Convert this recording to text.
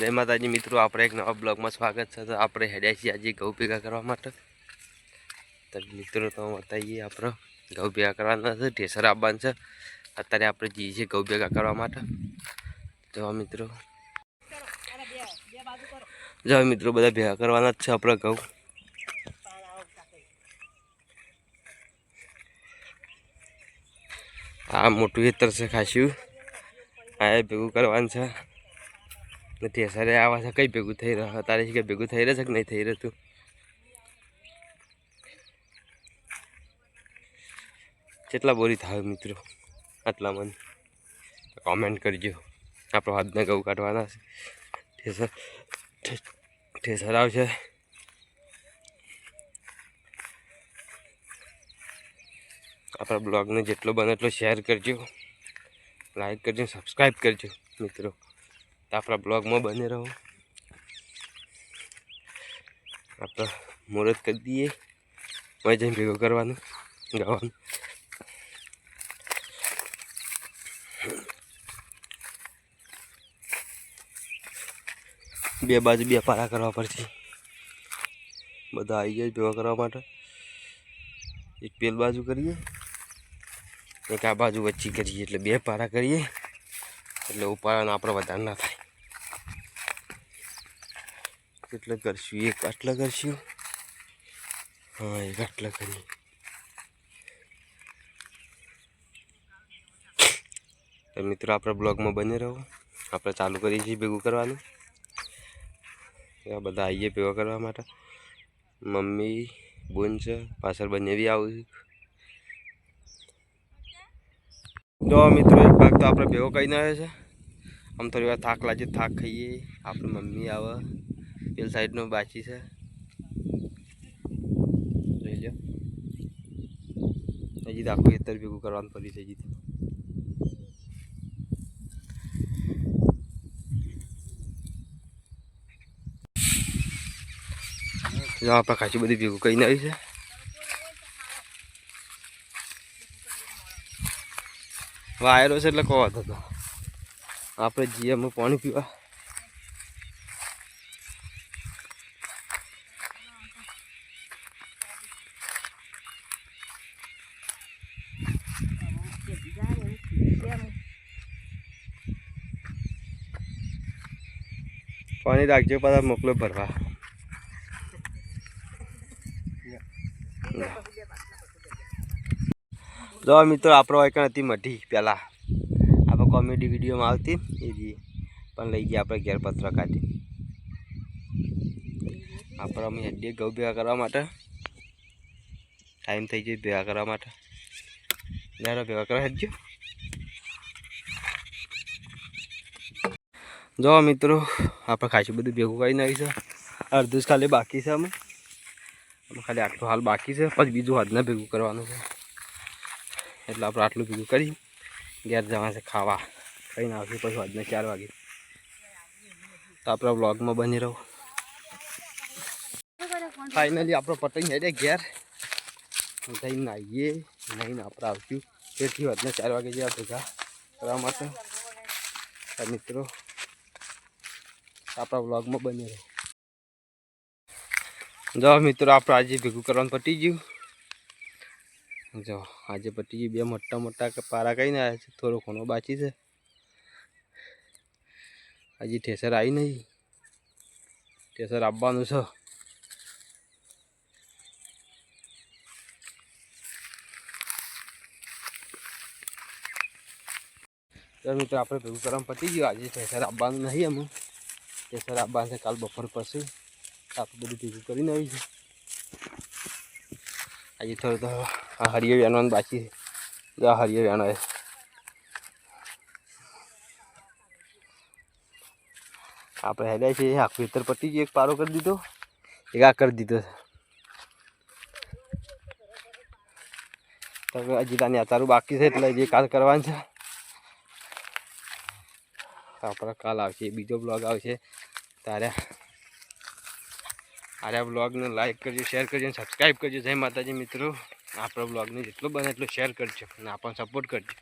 જય માતાજી, મિત્રો, આપણે એક નવા બ્લોગમાં સ્વાગત છે. તો આપણે હેડ્યા છીએ આજે ઘઉં ભેગા કરવા માટે. તો મિત્રો, તો બતાવીએ આપણે ઘઉં ભેગા કરવાના છે. ઢેસર આવવાનું છે. અત્યારે આપણે જઈએ છીએ ઘઉં ભેગા કરવા માટે. જો મિત્રો. જો મિત્રો, બધા ભેગા કરવાના જ છે આપણે ઘઉં. આ મોટું ખેતર છે ખાસ્યું. આ ભેગું કરવાનું છે. નથી સરે આવા છે કઈ ભેગું થઈ રહ્યો? તારે કે ભેગું થઈ રહેશે કે નહીં થઈ રહેતું કેટલા બોરી થાય મિત્રો, આટલા મને? કોમેન્ટ કરજો. આપણો હાથને ગૌ કાઢવાના છે. ઠેસર ઠેસર આવશે. આપણા બ્લોગને જેટલો બને એટલો શેર કરજો. લાઈક કરજો સબસ્ક્રાઈબ કરજો, મિત્રો. તો આપણા બ્લોગમાં બને રહો. આપણે મુહૂર્ત કરી દઈએ. વહી જઈને ભેગો કરવાનું, ગાવાનું. બે બાજુ બે પારા કરવા પડશે. બધા આવી ગયા ભેગા કરવા માટે. એક પેલ બાજુ કરીએ, એક આ બાજુ વચ્ચે કરીએ, એટલે બે પારા કરીએ. એટલે ઉપાડવાનું આપણે વધારે ના થાય. એટલે કરશું? એક આટલા કરશું? હા, એક આટલા કરીએ. તો મિત્રો, આપણા બ્લોગમાં બને રહો. આપણે ચાલુ કરીએ છીએ ભેગું કરવાનું. આ બધા આવીએ ભેગા કરવા માટે. મમ્મી, બોન છે, પાછળ બંને બી આવું છું. જો મિત્રો, એક ભાગ તો આપણે ભેગો કરીને આવ્યો છે. આમ થોડી વાર થાક લાગે, થાક ખાઈએ. આપણે મમ્મી આવે. પેલી સાઈડનો બાચી છે. જોઈ લો હજી તો આખું ખેતર ભેગું કરવાનું પડ્યું છે હજી તો. આપણે ખાસી બધું ભેગું કહી આવ્યું છે. વાયરો છે એટલે કહો હતો આપણે જઈએ પાણી પીવા. પાણી રાખજો, પાછા મોકલો ભરવા. જો મિત્રો, આપણો વાયકણ હતી મઢી પહેલાં આપણે કોમેડી વિડીયોમાં આવતી, એ પણ લઈ ગયા આપણે ઘેર પત્ર કાઢી. આપણે અમે હેડીએ ઘઉં ભેગા કરવા માટે. ટાઈમ થઈ ગયો ભેગા કરવા માટે. જરા ભેગા કરવા હેડજો જો મિત્રો, આપણે ખાસું બધું ભેગું કરી નાખીશું. અડધું જ ખાલી બાકી છે અમે. અમે ખાલી આટલું હાલ બાકી છે. પછી બીજું હાથને ભેગું કરવાનું છે. એટલે આપણે આટલું ભેગું કરી ઘેર જવા છે ખાવા. ખાઈને આવશું પછી હાથને ચાર વાગે. તો આપણા વ્લોગમાં બની રહો. ફાઇનલી આપણો પતંગ હેડે ઘેર. જઈને નાહીએ નહીં આપણે આવશું. તેથી વાજને ચાર વાગે જેવા ભેગા. કરવા માટે. મિત્રો આપણા વ્લોગમાં બની રહે. જો મિત્રો, આપણે આજે ભેગું કરવાનું પટી ગયું. જો, આજે પટી ગયું બે મોટા મોટા પારા કહીને આવ્યા છે. થોડો ઘણો બાકી છે. હજી ઠેસર આવી નહીં. ઠેસર આપવાનું છે. તો મિત્રો, આપણે ભેગું કરવાનું પટી ગયું. આજે ઠેસર આપવાનું નહીં અમુક ઠેસર આંબા છે કાલ બપોર પછી. આપણે બધું ભેગું કરીને આવી છે. આજે થોડું તો આ હરિયો વ્યાનો બાકી આ હરિયો વ્યાનો છે આપણે હેડ્યા છીએ આખું ખેતર પટી ગયું, એક પારો કરી દીધો. એક આ કરી દીધો તો હજી તાની અતારું બાકી છે, એટલે જે કાલ કરવાનું છે. આપણે કાલ આવશે, બીજો બ્લોગ આવશે. તારે આ બ્લોગને લાઈક કરજો શેર કરજો અને સબસ્ક્રાઈબ કરજો. જય માતાજી મિત્રો. આપણો બ્લોગને જેટલો બને એટલો શેર કરજો અને આપણને સપોર્ટ કરજો.